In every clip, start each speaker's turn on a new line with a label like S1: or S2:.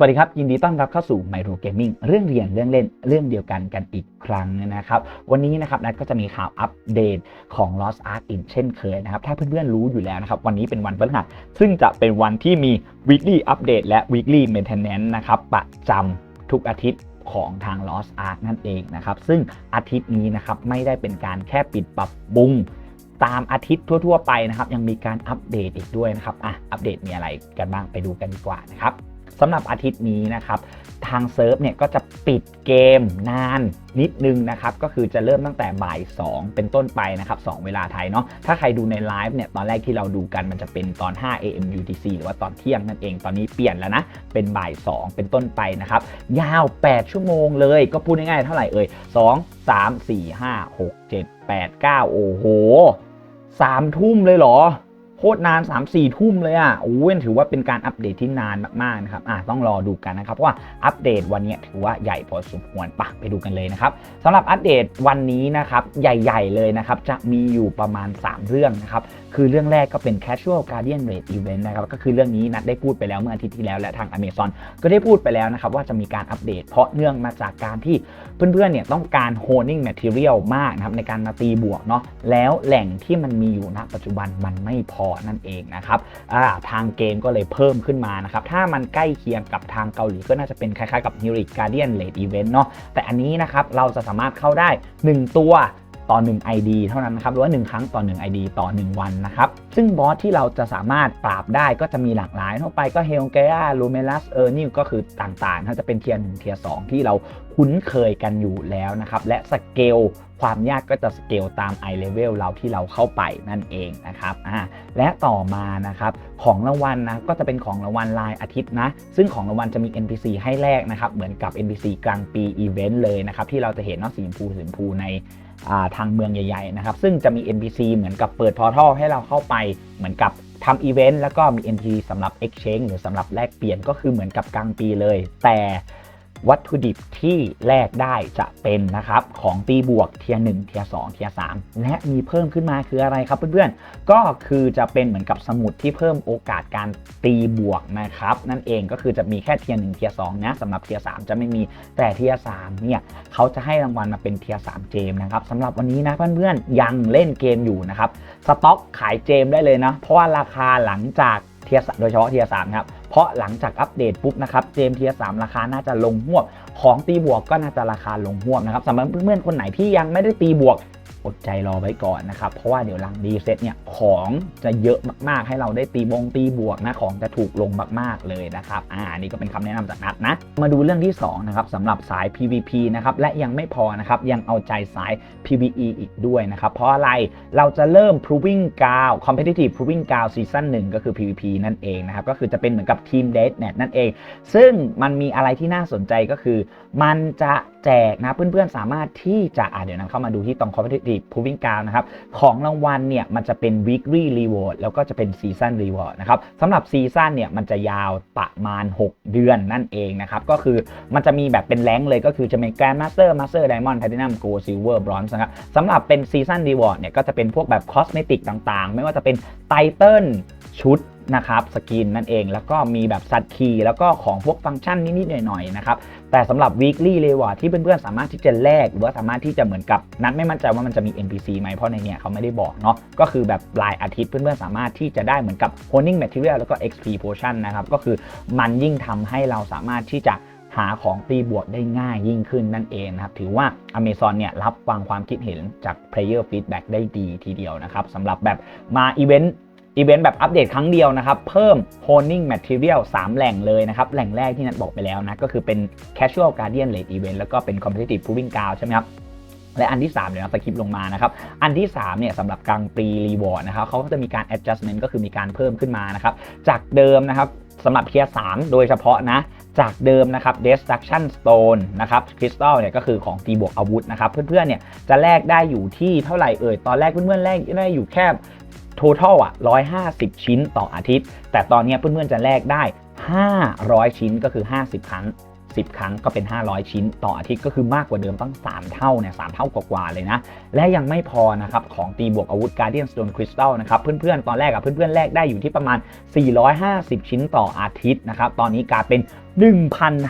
S1: สวัสดีครับ ยินดีต้อนรับเข้าสู่ Micro Gaming เรื่องเรียนเรื่องเล่นเรื่องเดียวกันกันอีกครั้งนะครับ วันนี้นะครับนัทก็จะมีข่าวอัปเดตของ Lost Ark อีกเช่นเคยนะครับ ถ้าเพื่อนๆรู้อยู่แล้วนะครับ วันนี้เป็นวันพฤหัสซึ่งจะเป็นวันที่มี weekly update และ weekly maintenance นะครับประจำทุกอาทิตย์ของทาง Lost Ark นั่นเองนะครับ ซึ่งอาทิตย์นี้นะครับไม่ได้เป็นการแค่ปิดปรับปรุงตามอาทิตย์ทั่ว ๆ ไปนะครับ ยังมีการอัปเดตอีกด้วยนะครับอะอัปเดตมีอะไรกันบ้างไปดูกันดีกว่านะครับ สำหรับอาทิตย์นี้นะครับทางเซิร์ฟเนี่ยก็จะปิดเกมนานนิดนึงนะครับ ก็คือจะเริ่มตั้งแต่บ่าย 2 เป็นต้นไปนะครับ2เวลาไทยเนาะถ้าใครดูในไลฟ์เนี่ยตอนแรกที่เราดูกันมันจะเป็นตอน 5 AM UTC หรือว่าตอนเที่ยงนั่นเองตอนนี้เปลี่ยนแล้วนะ เป็นบ่าย 2 เป็นต้นไปนะครับ ยาว 8 ชั่วโมงเลยก็พูดง่ายๆเท่าไหร่เอ่ย2 3 4 5 6 7 8 9 โอ้โหสามทุ่มเลยเหรอ โคตรนาน 3 4 ทุ่มเลยอะโอ้ยถือว่าเป็นการอัปเดตที่นานมากๆนะครับอะต้องรอดูกันนะครับเพราะว่าอัปเดตวันนี้ถือว่าใหญ่พอสมควรปะไปดูกันเลยนะครับสำหรับอัปเดตวันนี้นะครับใหญ่ ๆ เลยนะครับจะมีอยู่ประมาณ 3 เรื่องนะครับคือเรื่องแรกก็เป็น Casual Guardian Raid Event นะครับ ก็คือเรื่องนี้นัดได้พูดไปแล้วเมื่ออาทิตย์ที่แล้วและทาง Amazon ก็ได้พูดไปแล้วนะครับว่าจะมีการอัปเดต เพราะเนื่องมาจากการที่เพื่อนๆเนี่ยต้องการ honing material มากนะครับในการมาตีบวกเนาะแล้วแหล่งที่มันมีอยู่ณปัจจุบันมันไม่พอนั่นเองนะครับทางเกมก็เลยเพิ่มขึ้นมานะครับถ้ามันใกล้เคียงกับทางเกาหลีก็น่าจะเป็นคล้ายๆกับ Heroic Guardian Raid Event เนาะแต่อันนี้นะครับเราจะสามารถเข้าได้ 1 ตัว ต่อ 1 ID เท่านั้นนะครับหรือว่า 1 ครั้งต่อ 1 ID ต่อ 1 วันนะครับซึ่งบอสที่เราจะสามารถปราบได้ก็จะมีหลากหลายทั่วไปก็เฮลเกียลูเมลัสเออร์นิวก็คือต่างๆถ้าจะเป็นเทียร์หนึ่งเทียร์สองที่เราคุ้นเคยกันอยู่แล้วนะครับและสเกลความยากก็จะสเกลตาม i level เราที่เราเข้าไปนั่นเองนะครับอ่าและต่อมานะครับของรางวัลนะก็จะเป็นของรางวัลรายอาทิตย์นะ ซึ่งของรางวัลจะมี NPC ให้แลกนะครับเหมือนกับ NPC กลางปีอีเวนต์เลยนะครับที่เราจะเห็นนาะสีชมพูสีชมพูใน ทางเมืองใหญ่ๆนะครับซึ่งจะมี NPC เหมือนกับเปิดพอร์ทัลให้เราเข้าไปเหมือนกับทำอีเวนต์แล้วก็มี NPC สำหรับ Exchange หรือสำหรับแลกเปลี่ยนก็คือเหมือนกับกลางปีเลย แต่ วัตถุดิบที่แลกได้จะเป็นนะครับของตีบวกเทียร์1เทียร์2เทียร์3และมีเพิ่มขึ้นมาคืออะไรครับเพื่อนๆ ก็คือจะเป็นเหมือนกับสมุดที่เพิ่มโอกาสการตีบวกนะครับนั่นเองก็คือจะมีแค่เทียร์1เทียร์2นะสำหรับเทียร์3จะไม่มีแต่เทียร์3เนี่ยเขาจะให้รางวัลมาเป็นเทียร์3เจมนะครับสำหรับวันนี้นะเพื่อนๆยังเล่นเกมอยู่นะครับสต็อกขายเจมได้เลยนะเพราะว่าราคาหลังจาก เทียโดยเฉพาะเทียสามครับ เพราะหลังจากอัปเดตปุ๊บนะครับเจมเทียสามราคาน่าจะลงหวบ ของตีบวกก็น่าจะราคาลงหวบนะครับสำหรับเพื่อนๆคนไหนที่ยังไม่ได้ตีบวก อดใจรอไว้ก่อนนะครับ เพราะว่าเดี๋ยวหลังดีเซ็ตเนี่ยของจะเยอะมากๆ ให้เราได้ตีบงตีบวกนะของจะถูกลงมากๆเลยนะครับอ่านี่ก็เป็นคำแนะนำจากนัดนะ มาดูเรื่องที่2นะครับสำหรับสาย PVP นะครับและยังไม่พอนะครับยังเอาใจสาย PVE อีกด้วยนะครับ เพราะอะไรเราจะเริ่ม Proving Ground Competitive Proving Ground Season 1ก็คือ PVP นั่นเองนะครับก็คือจะเป็นเหมือนกับ Team Deathmatch นั่นเอง ซึ่งมันมีอะไรที่น่าสนใจก็คือ มันจะ จกนะเพื่อนๆสามารถที่จะอ่าเดี๋ยวนะเข้ามาดูที่ตรง competitive proving ground นะครับ ของรางวัลเนี่ยมันจะเป็น weekly reward แล้วก็จะเป็น season reward นะครับสำหรับ season เนี่ยมันจะยาวประมาณ 6 เดือนนั่นเองนะครับ ก็คือมันจะมีแบบเป็นแรงเลยก็คือจะมี grand master master diamond platinum gold silver bronze นะครับสำหรับเป็น season reward เนี่ยก็จะเป็นพวกแบบ cosmetic ต่างๆ ไม่ว่าจะเป็น title ชุด นะครับสกินนั่นเอง แล้วก็มีแบบสัตว์คีย์แล้วก็ของพวกฟังก์ชันนิดๆหน่อยๆนะครับแต่สำหรับ weekly reward ที่เพื่อนๆสามารถที่จะแลกหรือว่าสามารถที่จะเหมือนกับนัดไม่มั่นใจว่ามันจะมี NPC ไหมเพราะในเนี้ยเขาไม่ได้บอกเนาะก็คือแบบรายอาทิตย์เพื่อนๆสามารถที่จะได้เหมือนกับ honing material แล้วก็ XP potion นะครับก็คือมันยิ่งทำให้เราสามารถที่จะหาของตีบวกได้ง่ายยิ่งขึ้นนั่นเองนะครับ ถือว่า Amazon เนี่ยรับฟังความคิดเห็นจาก player feedback ได้ดีทีเดียวนะครับสำหรับแบบมาอีเวนต์ อีเวนต์แบบอัปเดตครั้งเดียวนะครับ เพิ่ม honing material 3 แหล่งเลยนะครับ แหล่งแรกที่นัดบอกไปแล้วนะ ก็คือเป็น casual guardian rate event แล้วก็เป็น competitive proving ground ใช่ไหมครับและอันที่ 3 เดี๋ยวนะสคริปลงมานะครับ อันที่ 3 เนี่ยสำหรับกลางปีรีวอร์ดนะครับเขาก็จะมีการ adjustment ก็คือมีการเพิ่มขึ้นมานะครับ จากเดิมนะครับสำหรับเทียร์3โดยเฉพาะนะ จากเดิมนะครับ destruction stone นะครับ crystal เนี่ยก็คือของตีบวกอาวุธนะครับ เพื่อนๆเนี่ยจะแลกได้อยู่ที่เท่าไหร่เอ่ย ตอนแรกเพื่อนๆแลกได้อยู่แค่ total อะ 150 ชิ้นต่ออาทิตย์ แต่ตอนนี้เพื่อนๆจะแลกได้ 500 ชิ้นก็คือ 50 ครั้ง 10 ครั้งก็เป็น 500 ชิ้นต่ออาทิตย์ก็คือมากกว่าเดิมตั้ง 3 เท่าเนี่ยสเท่ากว่าๆเลยนะ และยังไม่พอนะครับ ของตีบวกอาวุธ Guardian Stone Crystal นะครับเพื่อนๆ ตอนแรกอะเพื่อนๆ แลกได้อยู่ที่ประมาณ 450 ชิ้นต่ออาทิตย์นะครับ ตอนนี้กลายเป็น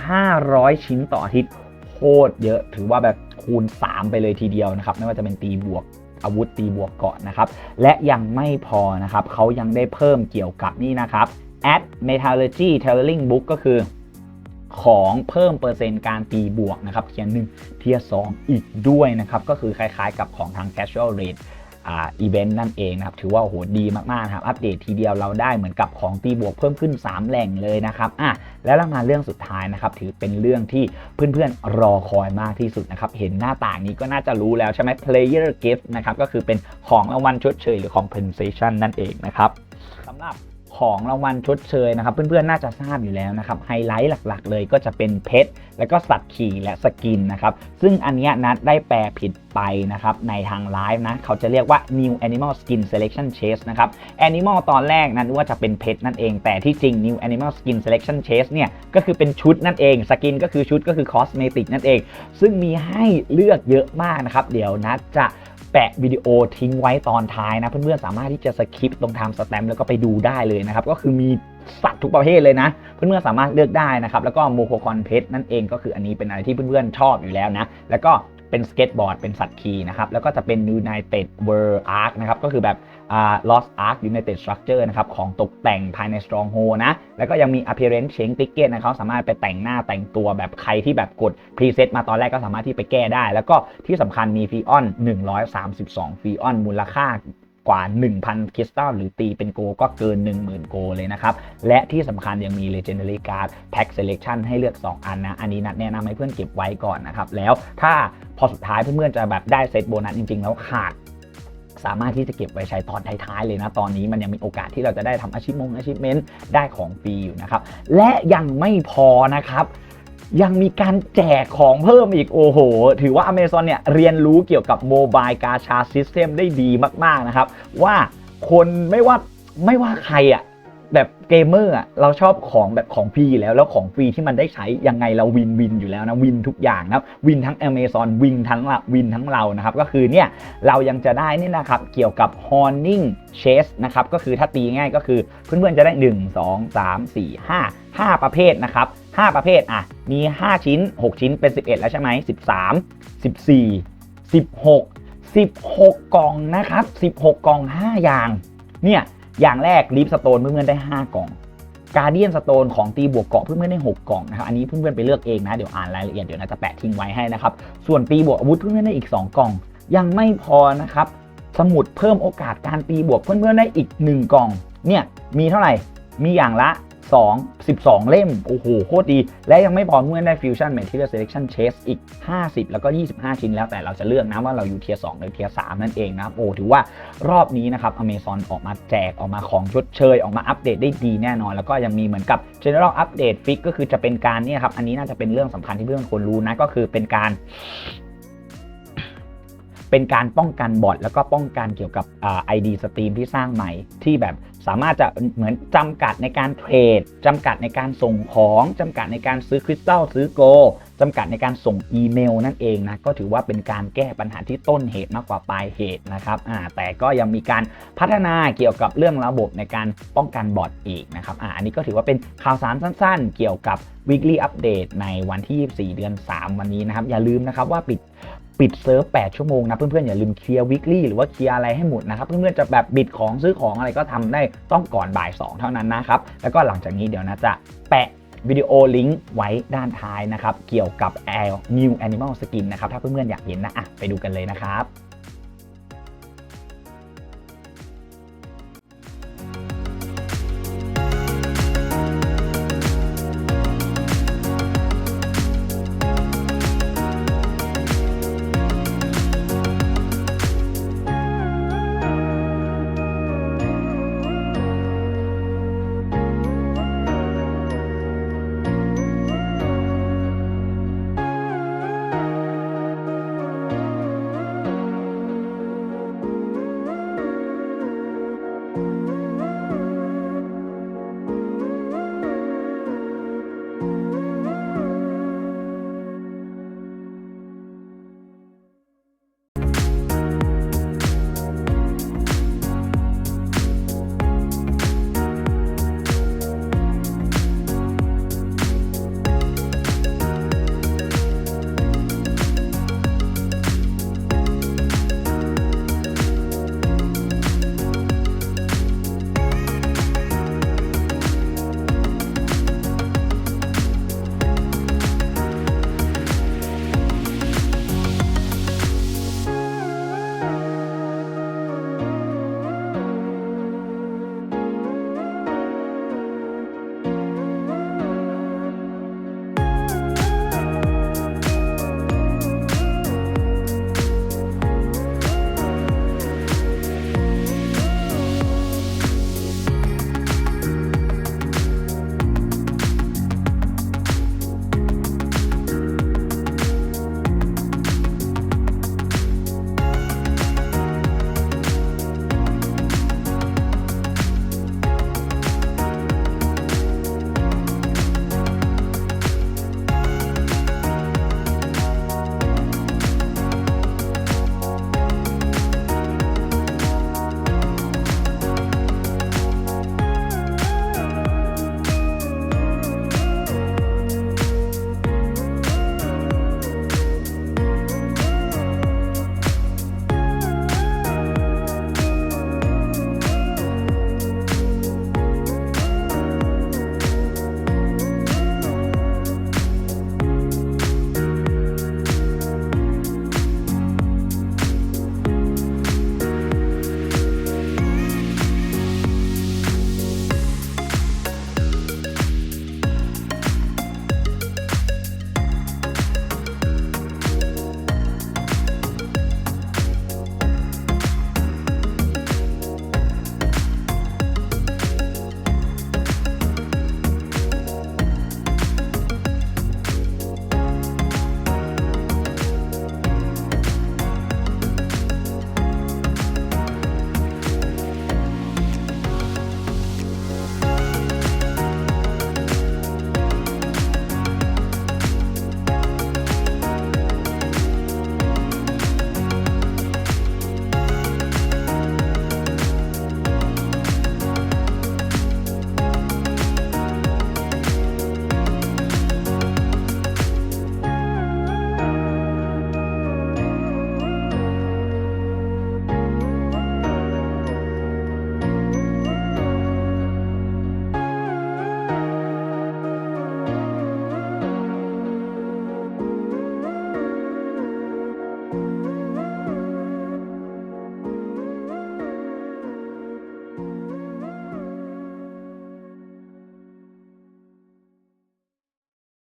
S1: 1,500 ชิ้นต่ออาทิตย์โคตรเยอะถือว่าแบบคูณ 3 ไปเลยทีเดียวนะครับไม่ว่าจะเป็นตีบวก อาวุธตีบวกเกาะนะครับ และยังไม่พอนะครับเขายังได้เพิ่มเกี่ยวกับนี่นะครับ Add Metallurgy Tailoring Book ก็คือของเพิ่มเปอร์เซ็นต์การตีบวกนะครับเทียร์หนึ่งเทียร์สองอีกด้วยนะครับ ก็คือคล้ายๆกับของทาง Casual Rate อีเวนต์นั่นเองนะครับ ถือว่าโหดีมากๆครับ อัปเดตทีเดียวเราได้เหมือนกับของตีบวกเพิ่มขึ้น 3 แหล่งเลยนะครับอะแล้วมาเรื่องสุดท้ายนะครับ ถือเป็นเรื่องที่เพื่อนๆรอคอยมากที่สุดนะครับ เห็นหน้าต่างนี้ก็น่าจะรู้แล้วใช่ไหม Player Gift นะครับ ก็คือเป็นของรางวัลชดเชยหรือ Compensation นั่นเองนะครับสำหรับ ของรางวัลชดเชยนะครับ เพื่อนๆน่าจะทราบอยู่แล้วนะครับไฮไลท์หลักๆ เลยก็จะเป็นเพชรแล้วก็สัตว์ขี่และสกินนะครับ ซึ่งอันนี้นัดได้แปลผิดไปนะครับในทางไลฟ์นะ เขาจะเรียกว่า New Animal Skin Selection Chase นะครับ Animal ตอนแรกนั้นว่าจะเป็นเพชรนั่นเอง แต่ที่จริง New Animal Skin Selection Chase เนี่ยก็คือเป็นชุดนั่นเองสกินก็คือชุดก็คือคอสเมติกนั่นเอง ซึ่งมีให้เลือกเยอะมากนะครับ เดี๋ยวนัดจะ แปะวิดีโอทิ้งไว้ตอนท้ายนะ เพื่อนๆสามารถที่จะสคิปตรงไทม์สแตมป์แล้วก็ไปดูได้เลยนะครับ ก็คือมีสัตว์ทุกประเภทเลยนะ เพื่อนๆสามารถเลือกได้นะครับ แล้วก็โมโคคอนเพชนั่นเองก็คืออันนี้เป็นอะไรที่เพื่อนๆชอบอยู่แล้วนะ แล้วก็เป็นสเก็ตบอร์ดเป็นสัตว์คีนะครับแล้วก็จะเป็น United World Arc นะครับก็คือแบบ Lost Ark United Structure นะครับของตกแต่งภายใน Stronghold นะ แล้วก็ยังมี Appearance Change Ticket นะครับสามารถไปแต่งหน้าแต่งตัวแบบใครที่แบบกด Preset มาตอนแรกก็สามารถที่ไปแก้ได้ แล้วก็ที่สำคัญมีฟีออน 132 ฟีออนมูลค่ากว่า 1,000 คริสตัลหรือตีเป็นโกก็เกิน 10,000 โกเลยนะครับ และที่สำคัญยังมี Legendary Card Pack Selection ให้เลือก 2 อันนะ อันนี้นัดแนะนำให้เพื่อนเก็บไว้ก่อนนะครับ แล้วถ้าพอสุดท้ายเพื่อนๆจะแบบได้เซตโบนัสจริงๆ แล้วขาด สามารถที่จะเก็บไว้ใช้ตอนท้ายๆเลยนะ ตอนนี้มันยังมีโอกาสที่เราจะได้ทำอาชีพมงอาชีพเมนต์ได้ของฟรีอยู่นะครับ และยังไม่พอนะครับยังมีการแจกของเพิ่มอีก โอ้โห ถือว่า Amazon เนี่ยเรียนรู้เกี่ยวกับโมบายกาชาซิสเต็มได้ดีมาก ๆ นะครับ ว่าคนไม่ว่าไม่ว่าใครอะ แบบเกมเมอร์อะเราชอบของแบบของฟรีอยู่แล้ว แล้วของฟรีที่มันได้ใช้ยังไงเราวินวินอยู่แล้วนะวินทุกอย่างนะครับวินทั้ง Amazon วินทั้งเราวินทั้งเรานะครับก็คือเนี่ยเรายังจะได้นี่นะครับเกี่ยวกับ Horning Chase นะครับก็คือถ้าตีง่ายก็คือเพื่อนๆจะได้ 1 2 3 4 5 5 ประเภทนะครับ5ประเภทอะมี 5 ชิ้น 6 ชิ้นเป็น 11 แล้วใช่ไหม13 14 16 16 กล่องนะครับ16 กล่อง 5 อย่างเนี่ย อย่างแรกลิฟสโตนเพื่อนๆได้ 5 กล่องการเดียนสโตนของตีบวกเกาะเพื่อนๆได้ 6 กล่องนะครับอันนี้เพื่อนๆไปเลือกเองนะ เดี๋ยวอ่านรายละเอียดเดี๋ยวนะจะแปะทิ้งไว้ให้นะครับ ส่วนตีบวกอาวุธเพื่อนๆได้อีก 2 กล่อง ยังไม่พอนะครับ สมุดเพิ่มโอกาสการตีบวกเพื่อนๆได้อีก 1 กล่อง เนี่ยมีเท่าไหร่ มีอย่างละ 2 12 เล่ม โอ้โห โคตรดี และยังไม่พอเมื่อได้ Fusion Material Selection Chase อีก 50 แล้วก็ 25 ชิ้นแล้วแต่เราจะเลือกนะว่าเราอยู่เทียร์2หรือเทียร์3นั่นเองนะครับโอ้ถือว่ารอบนี้นะครับ Amazon ออกมาแจกออกมาของชดเชย ออกมาอัปเดตได้ดีแน่นอน แล้วก็ยังมีเหมือนกับ General Update Fix ก็คือจะเป็นการเนี่ยครับอันนี้น่าจะเป็นเรื่องสำคัญที่เพื่อนควรรู้นะก็คือเป็นการเป็นการป้องกันบอทแล้วก็ป้องกันเกี่ยวกับอ่า ID สตรีมที่สร้างใหม่ที่แบบ สามารถจะเหมือนจำกัดในการเทรดจำกัดในการส่งของจำกัดในการซื้อคริสตัลซื้อโกจำกัดในการส่งอีเมลนั่นเองนะก็ถือว่าเป็นการแก้ปัญหาที่ต้นเหตุมากกว่าปลายเหตุนะครับอ่าแต่ก็ยังมีการพัฒนาเกี่ยวกับเรื่องระบบในการป้องกันบอทอีกนะครับอ่าอันนี้ก็ถือว่าเป็นข่าวสารสั้นๆ เกี่ยวกับ weekly update ในวันที่ 24 เดือน 3 วันนี้นะครับ อย่าลืมนะครับว่าปิด ปิดเซิร์ฟ8ชั่วโมงนะเพื่อนๆอย่าลืมเคลียร์วิกลี่หรือว่าเคลียร์อะไรให้หมดนะครับเพื่อนๆจะแบบบิดของซื้อของอะไรก็ทำได้ต้องก่อนบ่าย 2 เท่านั้นนะครับแล้วก็หลังจากนี้เดี๋ยวนะจะแปะวิดีโอลิงก์ไว้ด้านท้ายนะครับ เกี่ยวกับ New Animal Skin นะครับ ถ้าเพื่อนๆอยากเห็นนะอะไปดูกันเลยนะครับ